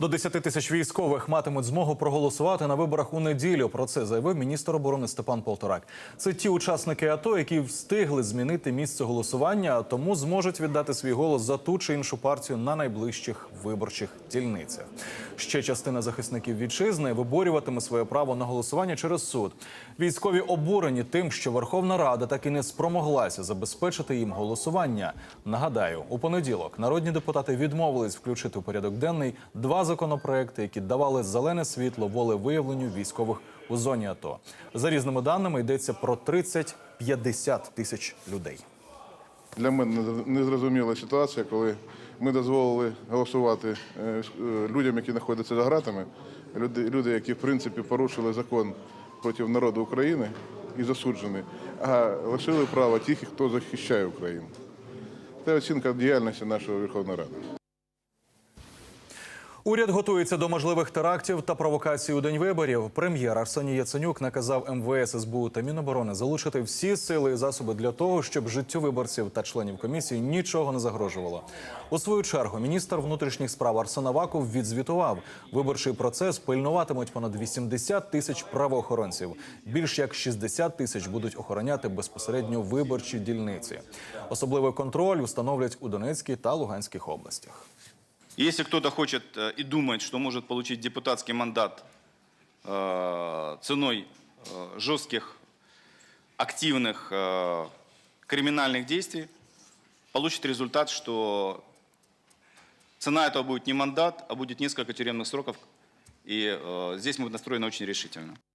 До 10 тисяч військових матимуть змогу проголосувати на виборах у неділю. Про це заявив міністр оборони Степан Полторак. Це ті учасники АТО, які встигли змінити місце голосування, тому зможуть віддати свій голос за ту чи іншу партію на найближчих виборчих дільницях. Ще частина захисників вітчизни виборюватиме своє право на голосування через суд. Військові обурені тим, що Верховна Рада так і не спромоглася забезпечити їм голосування. Нагадаю, у понеділок народні депутати відмовились включити у порядок денний два законопроекти, які давали зелене світло волевиявленню військових у зоні АТО. За різними даними йдеться про 30-50 тисяч людей. Для мене незрозуміла ситуація, коли ми дозволили голосувати е, е, людям, які знаходяться за ґратами, люди, які в принципі порушили закон проти народу України і засуджені, а лишили право тих, хто захищає Україну. Це оцінка діяльності нашої Верховної Ради. Уряд готується до можливих терактів та провокацій у день виборів. Прем'єр Арсеній Яценюк наказав МВС, СБУ та Міноборони залучити всі сили і засоби для того, щоб життю виборців та членів комісії нічого не загрожувало. У свою чергу міністр внутрішніх справ Арсен Аваков відзвітував, виборчий процес пильнуватимуть понад 80 тисяч правоохоронців. Більш як 60 тисяч будуть охороняти безпосередньо виборчі дільниці. Особливий контроль встановлять у Донецькій та Луганських областях. Если кто-то хочет э, и думает, что может получить депутатский мандат э, ценой э, жестких, активных э, криминальных действий, получит результат, что цена этого будет не мандат, а будет несколько тюремных сроков. И э, здесь мы настроены очень решительно.